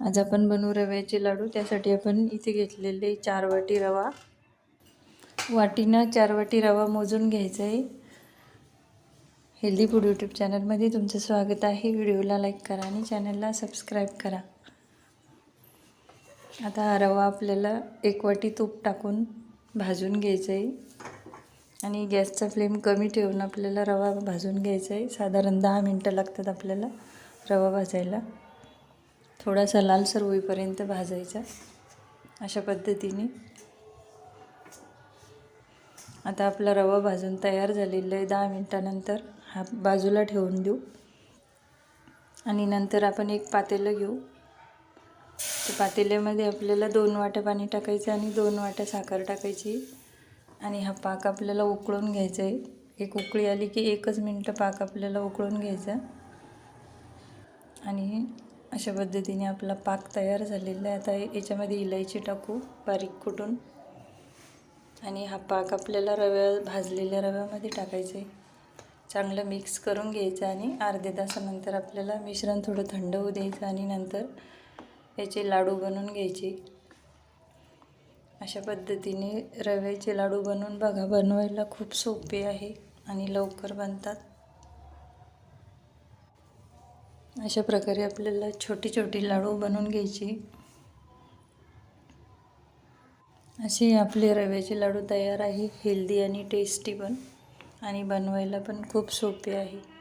आज आपण बनवू रव्याचे लाडू. त्यासाठी आपण इथे घेतलेले चार वाटी रवा. वाटीनं चार वाटी रवा मोजून घ्यायचा आहे हेल्दी फूड यूट्यूब चॅनलमध्ये तुमचं स्वागत आहे. व्हिडिओला लाईक करा आणि चॅनलला सबस्क्राईब करा. आता हा रवा आपल्याला एक वाटी तूप टाकून भाजून घ्यायचं आहे आणि गॅसचा फ्लेम कमी ठेवून आपल्याला रवा भाजून घ्यायचा आहे साधारण दहा मिनटं लागतात आपल्याला रवा भाजायला. थोडासा लालसर होईपर्यंत भाजायचा अशा पद्धतीने. आता आपला रवा भाजून तयार झालेला आहे. दहा मिनटानंतर हा बाजूला ठेवून देऊ. आणि नंतर आपण एक पातेलं घेऊ. तर पातेल्यामध्ये आपल्याला दोन वाट्या पाणी टाकायचं आणि दोन वाट्या साखर टाकायची. आणि हा पाक आपल्याला उकळून घ्यायचा आहे. एक उकळी आली की एकच मिनटं पाक आपल्याला उकळून घ्यायचा. आणि अशा पद्धतीने आपला पाक तयार झालेला आहे. आता याच्यामध्ये इलायची टाकू बारीक कुटून. आणि हा पाक आपल्याला रव्या भाजलेल्या रव्यामध्ये टाकायचा. आहे चांगलं मिक्स करून घ्यायचं आणि अर्ध्या तासानंतर आपल्याला मिश्रण थोडं थंड होऊ द्यायचं आणि नंतर याचे लाडू बनवून घ्यायचे. अशा पद्धतीने रव्याचे लाडू बनवून बघा बनवायला खूप सोपे आहे आणि लवकर बनतात. अशा प्रकारे आपल्याला छोटी छोटी लाडू बनवून घ्यायची. असे आपले रव्याचे लाडू तयार आहे हेल्दी आणि टेस्टी पण. आणि बनवायला पण खूप सोपे आहे.